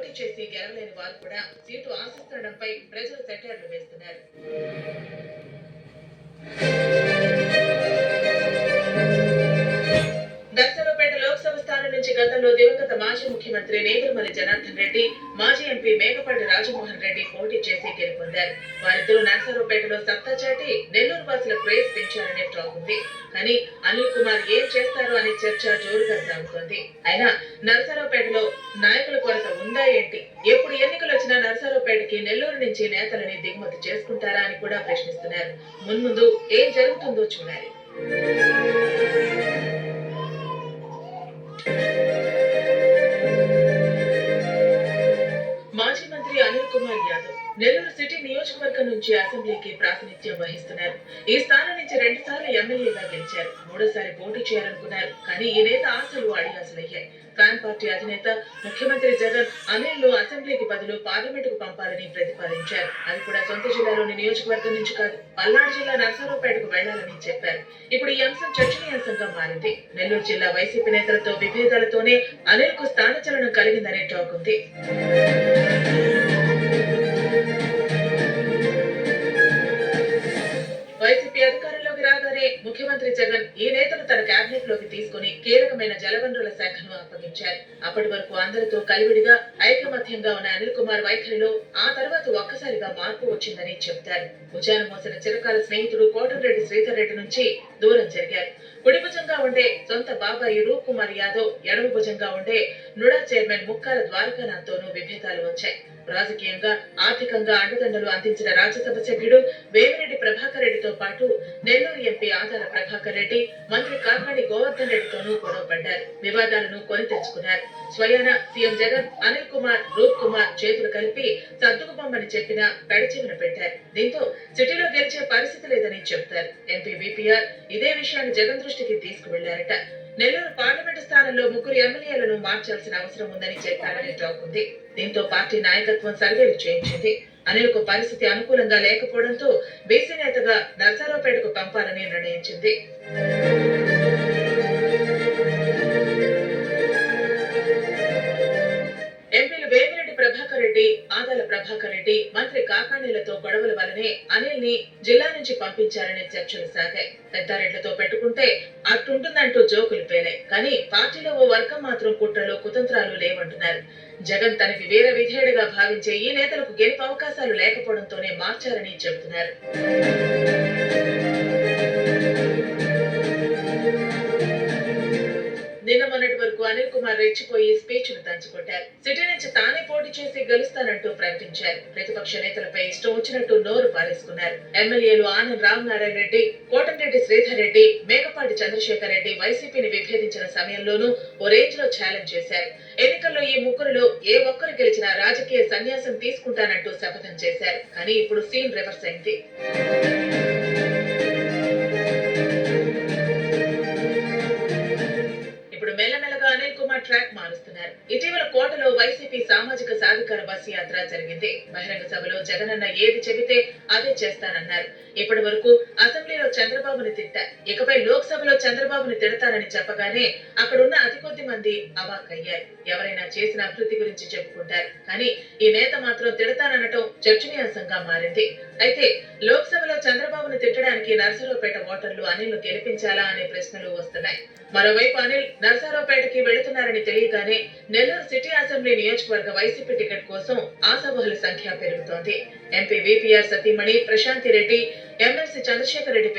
పోటీ చేసి గెలవలేని వారు కూడా సీటు ఆశిస్తుండడంపై ప్రజలు సెటర్లు వేస్తున్నారు. గతంలో దివంగత మాజీ ముఖ్యమంత్రి నేదురుమల్లి జనార్దన్ రెడ్డి మాజీ ఎంపీ మేకపాటి రాజమోహన్ రెడ్డి పోటీ చేసి గెలుపొందారు. వారిద్దరూ నర్సరావుపేటలో సత్తా చాటి నెల్లూరు వాసుల క్రేజ్ పెంచారనే టాక్ ఉంది. కానీ అనిల్ కుమార్ ఏం చేస్తారు అనే చర్చ జోరుగా సాగుతోంది. అయినా నర్సరావుపేటలో నాయకుల కొరత ఉందా ఏంటి? ఎప్పుడు ఎన్నికలు వచ్చినా నర్సరావుపేటకి నెల్లూరు నుంచి నేతలని దిగుమతి చేసుకుంటారా అని కూడా ప్రశ్నిస్తున్నారు. మున్ముందు ఏం జరుగుతుందో చూడాలి. యాదవ్ నెల్లూరు సిటీ నియోజకవర్గం నుంచి అసెంబ్లీకి ప్రాతినిధ్యం వహిస్తున్నారు. ఈ స్థానం నుంచి రెండు సార్లు ఎమ్మెల్యేగా గెలిచారు. మూడోసారి పోటీ చేయాలనుకున్నారు. కానీ ఈ నేత ఆశలు అడియాసలయ్యాయి. ఫ్యాన్ పార్టీ అధినేత ముఖ్యమంత్రి జగన్ అనిల్ను అసెంబ్లీకి బదులు పార్లమెంటుకు పంపాలని ప్రతిపాదించారు. అది కూడా సొంత జిల్లాలోని నియోజకవర్గం నుంచి కాదు పల్నాడు జిల్లా నర్సరావుపేటకు వెళ్ళాలని చెప్పారు. ఇప్పుడు ఈ అంశం చర్చనీయాంశంగా మారింది. నెల్లూరు జిల్లా వైసీపీ నేతలతో విభేదాలతోనే అనిల్కు స్థానచలనం కలిగిందనే టాక్ ఉంది. నేతను తన కేబినెట్లోకి తీసుకుని కీలకమైన జలవనరుల శాఖను అప్పగించారు అప్పటి వరకు అందరితో కలివిడిగా ఐకమత్యంగా ఉన్న అనిల్ కుమార్ వైఖరిలో ఆ తర్వాత ఒక్కసారిగా మార్పు వచ్చిందని చెబుతారు. భుజాన మోసిన చిరకాల స్నేహితుడు కోటరెడ్డి శ్రీధర్ రెడ్డి నుంచి దూరం జరిగారు. కుడి భుజంగా ఉండే సొంత బాబాయి రూప్ కుమార్ యాదవ్ ఎడమ భుజంగా ఉండే నుడా చైర్మన్ ముక్కాల ద్వారకానాథ్తోనూ విభేదాలు వచ్చాయి. రాజకీయంగా ఆర్థికంగా అండదండలు అందించిన రాజ్యసభ సభ్యుడు వేమిరెడ్డి ప్రభాకర్ రెడ్డితో పాటు నెల్లూరు ఎంపీ ఆదాల ప్రభాకర్ రెడ్డి మంత్రి కాకాణి గోవర్ధన్ రెడ్డితోనూ గొడవ పడ్డారు. వివాదాలను కొని తెచ్చుకున్నారు. స్వయాన సీఎం జగన్ అనిల్ కుమార్ రూప్ కుమార్ చేతులు కలిపి సర్దుకుపోమని చెప్పినా పెడచెవిన పెట్టారు. దీంతో సిటీలో గెలిచే పరిస్థితి లేదని చెబుతారు. ఎంపీ బీపీఆర్ ఇదే విషయాన్ని జగన్ దృష్టికి తీసుకువెళ్ళారట. నెల్లూరు పార్లమెంటు స్థానంలో ముగ్గురు ఎమ్మెల్యేలను మార్చాల్సిన అవసరం ఉందని చెప్పారని టాక్ ఉంది. దీంతో పార్టీ నాయకత్వం సర్వేలు చేయించింది. అనిల్కు పరిస్థితి అనుకూలంగా లేకపోవడంతో బీసీ నేతగా నర్సారావుపేటకు పంపాలని నిర్ణయించింది. ప్రభాకర్ రెడ్డి మంత్రి కాకానీలతో గొడవల వల్లనే అనిల్ని జిల్లా నుంచి పంపించారనే చర్చలు సాగాయి. పెద్దారెడ్లతో పెట్టుకుంటే అట్టుంటుందంటూ జోకులు పేలాయి. కానీ పార్టీలో ఓ వర్గం మాత్రం కుట్రలు కుతంత్రాలు లేవంటున్నారు. జగన్ తనకి వేరే విధేయుడిగా భావించే ఈ నేతలకు గెలుపు అవకాశాలు లేకపోవడంతోనే మార్చారని చెబుతున్నారు. అనిల్ కుమార్ రెచ్చిపోయి స్పీచ్ను దంచుకుంటారు సిటీ నుంచి తానే పోటీ చేసి గెలుస్తానంటూ ప్రకటించారు. ప్రతిపక్ష నేతలపై ఇష్టం వచ్చినట్టు నోరు పారేసుకున్నారు. ఎమ్మెల్యేలు ఆనంద్ రామనారాయణ రెడ్డి కోటంరెడ్డి శ్రీధర్ రెడ్డి మేకపాటి చంద్రశేఖర్ రెడ్డి వైసీపీని విభేదించిన సమయంలోనూ ఓ రేంజ్లో ఛాలెంజ్ చేశారు. ఎన్నికల్లో ఈ ముగ్గురులో ఏ ఒక్కరు గెలిచినా రాజకీయ సన్యాసం తీసుకుంటానంటూ శపథం చేశారు. కానీ ఇప్పుడు సీన్ రివర్స్ అయింది. పాల్గొన్నారు ఇటీవల కోటలో వైసీపీ సామాజిక సాధికార బస్ యాత్ర జరిగింది. బహిరంగ సభలో జగనన్న ఏది చెబితే అదే చేస్తానన్నారు. ఇప్పటి వరకు అసెంబ్లీలో చంద్రబాబుని తిట్టారు ఇకపై లోక్సభలో చంద్రబాబుని తిడతానని చెప్పగానే అక్కడున్న అతి కొద్ది మంది అవాక్కయ్యారు. ఎవరైనా చేసిన అభివృద్ధి గురించి చెప్పుకుంటారు. కానీ ఈ నేత మాత్రం తిడతాననటం చర్చనీయాంశంగా మారింది. అయితే లోక్సభలో చంద్రబాబును తిట్టడానికి నర్సరావుపేట ఓటర్లు అనిల్ గెలిపించాలా అనే ప్రశ్నలు వస్తున్నాయి. మరోవైపు అనిల్ నర్సారావుపేటకి వెళుతున్నారని తెలియగానే నెల్లూరు సిటీ అసెంబ్లీ నియోజకవర్గ వైసీపీ టికెట్ కోసం ఆశావహుల సంఖ్య పెరుగుతోంది. ఎంపీ విపిఆర్ సతీమణి ప్రశాంతి రెడ్డి ఎమ్మెల్సీ చంద్రశేఖర్ రెడ్డి